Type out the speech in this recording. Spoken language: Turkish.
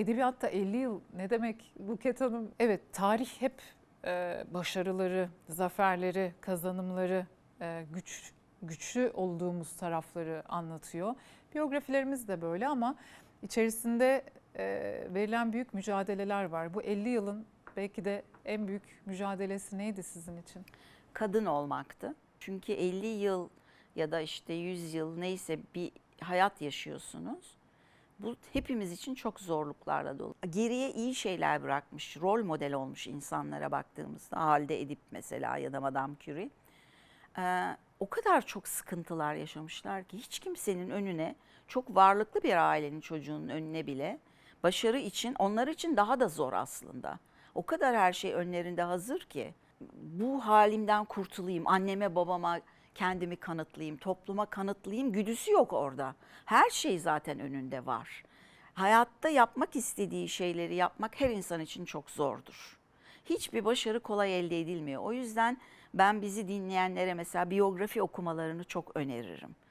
edebiyatta 50 yıl ne demek Buket Hanım? Evet tarih hep e, başarıları, zaferleri, kazanımları, e, güç güçlü olduğumuz tarafları anlatıyor. Biyografilerimiz de böyle ama içerisinde e, verilen büyük mücadeleler var. Bu 50 yılın belki de en büyük mücadelesi neydi sizin için? kadın olmaktı. Çünkü 50 yıl ya da işte 100 yıl neyse bir hayat yaşıyorsunuz. Bu hepimiz için çok zorluklarla dolu. Geriye iyi şeyler bırakmış, rol model olmuş insanlara baktığımızda. Halide Edip mesela ya da Madame Curie. Ee, o kadar çok sıkıntılar yaşamışlar ki hiç kimsenin önüne çok varlıklı bir ailenin çocuğunun önüne bile başarı için onlar için daha da zor aslında. O kadar her şey önlerinde hazır ki bu halimden kurtulayım, anneme babama kendimi kanıtlayayım, topluma kanıtlayayım güdüsü yok orada. Her şey zaten önünde var. Hayatta yapmak istediği şeyleri yapmak her insan için çok zordur. Hiçbir başarı kolay elde edilmiyor. O yüzden ben bizi dinleyenlere mesela biyografi okumalarını çok öneririm.